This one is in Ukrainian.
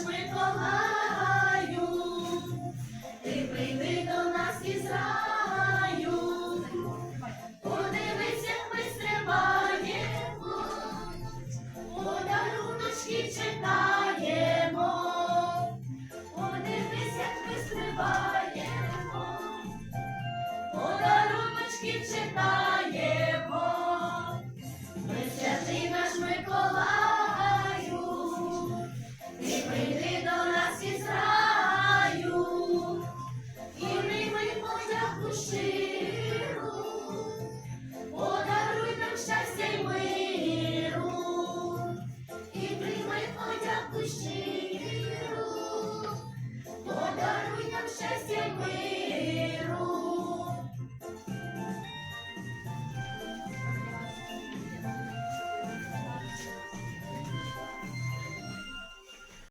ж Миколаю, ти до нас із раю, подивись, як ми стрибаємо, подаруночки читаємо, подивись, як ми стрибаємо, подаруночки читаємо.